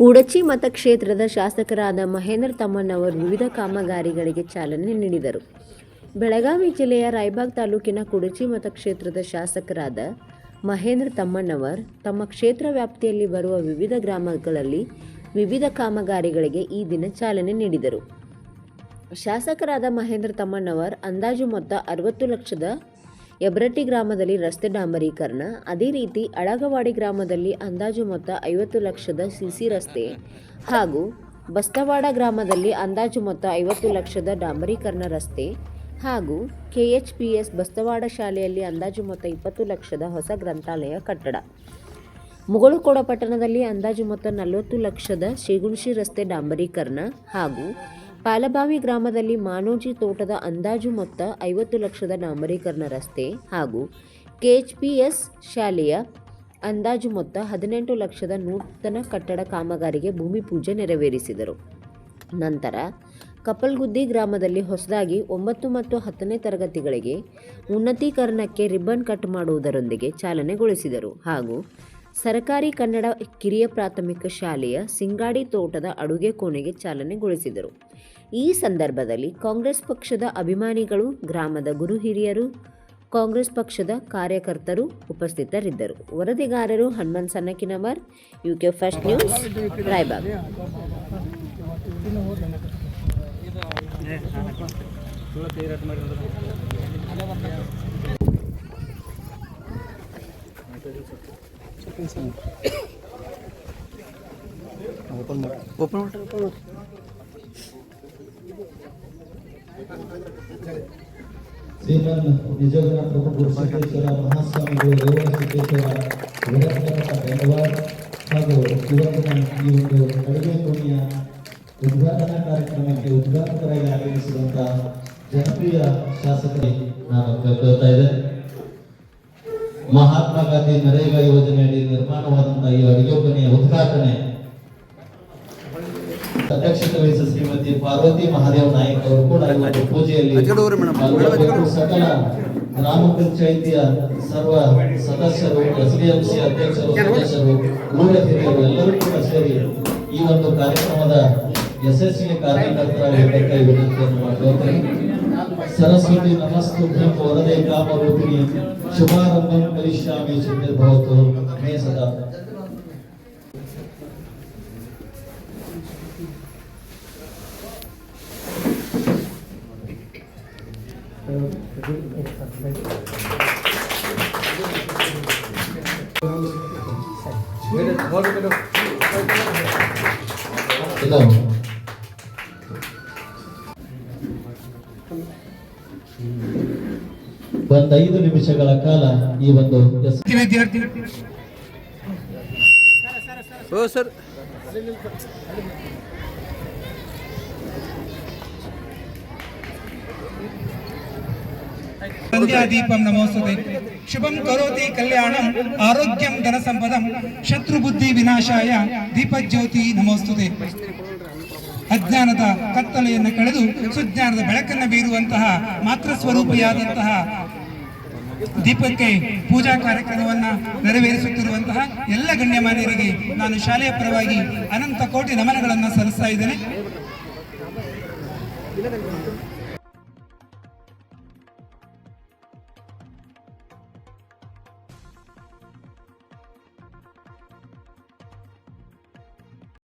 ಕೂಡಚಿ ಮತಕ್ಷೇತ್ರದ ಶಾಸಕರಾದ ಮಹೇಂದ್ರ ತಮ್ಮಣ್ಣವರು ವಿವಿಧ ಕಾಮಗಾರಿಗಳಿಗೆ ಚಾಲನೆ ನೀಡಿದರು. ಬೆಳಗಾವಿ ಜಿಲ್ಲೆಯ ರಾಯಬಾಗ್ ತಾಲೂಕಿನ ಕುಡಚಿ ಮತಕ್ಷೇತ್ರದ ಶಾಸಕರಾದ ಮಹೇಂದ್ರ ತಮ್ಮಣ್ಣವರ್ ತಮ್ಮ ಕ್ಷೇತ್ರ ವ್ಯಾಪ್ತಿಯಲ್ಲಿ ಬರುವ ವಿವಿಧ ಗ್ರಾಮಗಳಲ್ಲಿ ವಿವಿಧ ಕಾಮಗಾರಿಗಳಿಗೆ ಈ ದಿನ ಚಾಲನೆ ನೀಡಿದರು. ಶಾಸಕರಾದ ಮಹೇಂದ್ರ ತಮ್ಮಣ್ಣವರ್ ಅಂದಾಜು ಮೊತ್ತ ಅರವತ್ತು ಲಕ್ಷದ ಯಬ್ರಟ್ಟಿ ಗ್ರಾಮದಲ್ಲಿ ರಸ್ತೆ ಡಾಂಬರೀಕರಣ. ಅದೇ ರೀತಿ ಅಳಗವಾಡಿ ಗ್ರಾಮದಲ್ಲಿ ಅಂದಾಜು ಮೊತ್ತ ಐವತ್ತು ಲಕ್ಷದ ಸಿಸಿ ರಸ್ತೆ ಹಾಗೂ ಬಸ್ತವಾಡ ಗ್ರಾಮದಲ್ಲಿ ಅಂದಾಜು ಮೊತ್ತ ಐವತ್ತು ಲಕ್ಷದ ಡಾಂಬರೀಕರಣ ರಸ್ತೆ ಹಾಗೂ ಕೆಎಚ್ಪಿಎಸ್ ಬಸ್ತವಾಡ ಶಾಲೆಯಲ್ಲಿ ಅಂದಾಜು ಮೊತ್ತ ಇಪ್ಪತ್ತು ಲಕ್ಷದ ಹೊಸ ಗ್ರಂಥಾಲಯ ಕಟ್ಟಡ. ಮುಗಳಕೋಡ ಪಟ್ಟಣದಲ್ಲಿ ಅಂದಾಜು ಮೊತ್ತ ನಲವತ್ತು ಲಕ್ಷದ ಶೇಗುಣಶಿ ರಸ್ತೆ ಡಾಂಬರೀಕರಣ ಹಾಗೂ ಪಾಲಬಾವಿ ಗ್ರಾಮದಲ್ಲಿ ಮಾನೋಜಿ ತೋಟದ ಅಂದಾಜು ಮೊತ್ತ ಐವತ್ತು ಲಕ್ಷದ ಡಾಂಬರೀಕರಣ ರಸ್ತೆ ಹಾಗೂ ಕೆಎಚ್ಪಿಎಸ್ ಶಾಲೆಯ ಅಂದಾಜು ಮೊತ್ತ ಹದಿನೆಂಟು ಲಕ್ಷದ ನೂತನ ಕಟ್ಟಡ ಕಾಮಗಾರಿಗೆ ಭೂಮಿ ಪೂಜೆ ನೆರವೇರಿಸಿದರು. ನಂತರ ಕಪಲ್ಗುದ್ದಿ ಗ್ರಾಮದಲ್ಲಿ ಹೊಸದಾಗಿ ಒಂಬತ್ತು ಮತ್ತು ಹತ್ತನೇ ತರಗತಿಗಳಿಗೆ ಉನ್ನತೀಕರಣಕ್ಕೆ ರಿಬ್ಬನ್ ಕಟ್ ಮಾಡುವುದರೊಂದಿಗೆ ಚಾಲನೆಗೊಳಿಸಿದರು ಹಾಗೂ ಸರಕಾರಿ ಕನ್ನಡ ಕಿರಿಯ ಪ್ರಾಥಮಿಕ ಶಾಲೆಯ ಸಿಂಗಾಡಿ ತೋಟದ ಅಡುಗೆ ಕೋಣೆಗೆ ಚಾಲನೆಗೊಳಿಸಿದರು. ಈ ಸಂದರ್ಭದಲ್ಲಿ ಕಾಂಗ್ರೆಸ್ ಪಕ್ಷದ ಅಭಿಮಾನಿಗಳು, ಗ್ರಾಮದ ಗುರು ಹಿರಿಯರು, ಕಾಂಗ್ರೆಸ್ ಪಕ್ಷದ ಕಾರ್ಯಕರ್ತರು ಉಪಸ್ಥಿತರಿದ್ದರು. ವರದಿಗಾರರು Hanumant Sannakinavar UK first news, Raybag. ಮಾಡಿ ಓಪನ್ ಮಾಡಿ ಓಪನ್ ಮಾಡಿ ಶ್ರೀಮನ್ ನಿಜೋಗನ ಪ್ರಭು ಗುರುಸಿದ್ದೇಶ್ವರ ಮಹಾಸ್ವಾಮಿಗಳು ರೇವಣ ಸಿದ್ದೇಶ್ವರ ವಿರಕ್ತಮಠ ಬೆಂಗಳೂರು ಹಾಗೂ ಇವತ್ತಿನ ಈ ಒಂದು ಅಡುಗೆ ಕೋಣೆಯ ಉದ್ಘಾಟನಾ ಕಾರ್ಯಕ್ರಮಕ್ಕೆ ಉದ್ಘಾಟಕರಾಗಿ ಆಗಮಿಸಿದಂತ ಜನಪ್ರಿಯ ಶಾಸಕರಿಗೆ ನಾನು ಕೇಳ್ಕೊಳ್ತಾ ಇದ್ದೆ Mahatma Gandhi NREGA ಯೋಜನೆಯಡಿ ನಿರ್ಮಾಣವಾದಂತಹ ಈ ಅಡಿಗೆ ಮನೆಯ ಉದ್ಘಾಟನೆ ಅಧ್ಯಕ್ಷತೆ ವಹಿಸಿದ ಶ್ರೀಮತಿ ಪಾರ್ವತಿ ಮಹಾದೇವ್ ನಾಯಕ್ ಅವರು ಕೂಡ ಇವತ್ತು ಪೂಜೆಯಲ್ಲಿ. ಸಕಲ ಗ್ರಾಮ ಪಂಚಾಯಿತಿಯ ಸರ್ವ ಸದಸ್ಯರು ಎಸ್ ಡಿ ಎಂ ಸಿ ಅಧ್ಯಕ್ಷರು, ಸದಸ್ಯರು ಗೃಹ ಹಿರಿಯರು ಎಲ್ಲರೂ ಕೂಡ ಸೇರಿ ಈ ಒಂದು ಕಾರ್ಯಕ್ರಮದ ಯಶಸ್ವಿ ಕಾರ್ಯಕರ್ತರ ವಿನಂತಿಯನ್ನು ಮಾಡ್ಕೊಳ್ತೇನೆ सरस्वती नमस्तुभ्यं वरदे कामरूपिणीं शुभारम्भं करिष्यामि सिद्धिर्भवतु मे सदा। ಒಂದ್ ಐದು ನಿಮಿಷಗಳ ಕಾಲ ಈ ಒಂದು ವಿದ್ಯಾರ್ಥಿ ಓ ಸರ್. ಸಂಧ್ಯಾದೀಪಂ ನಮೋಸ್ತುತೆ. ಶುಭಂ ಕರೋತಿ ಕಲ್ಯಾಣಂ ಆರೋಗ್ಯಂ ಧನ ಸಂಪದಂ ಶತ್ರು ಬುದ್ಧಿ ವಿನಾಶಾಯ ದೀಪಜ್ಯೋತಿ ನಮೋಸ್ತುತೆ. ಅಜ್ಞಾನದ ಕತ್ತಲೆಯನ್ನು ಕಳೆದು ಸುಜ್ಞಾನದ ಬೆಳಕನ್ನು ಬೀರುವಂತಹ ಮಾತೃ ಸ್ವರೂಪಿಯಾದಂತಹ ದೀಪಕ್ಕೆ ಪೂಜಾ ಕಾರ್ಯಕ್ರಮವನ್ನ ನೆರವೇರಿಸುತ್ತಿರುವಂತಹ ಎಲ್ಲ ಗಣ್ಯಮಾನ್ಯರಿಗೆ ನಾನು ಶಾಲೆಯ ಪರವಾಗಿ ಅನಂತ ಕೋಟಿ ನಮನಗಳನ್ನು ಸಲ್ಲಿಸ್ತಾ ಇದ್ದೇನೆ.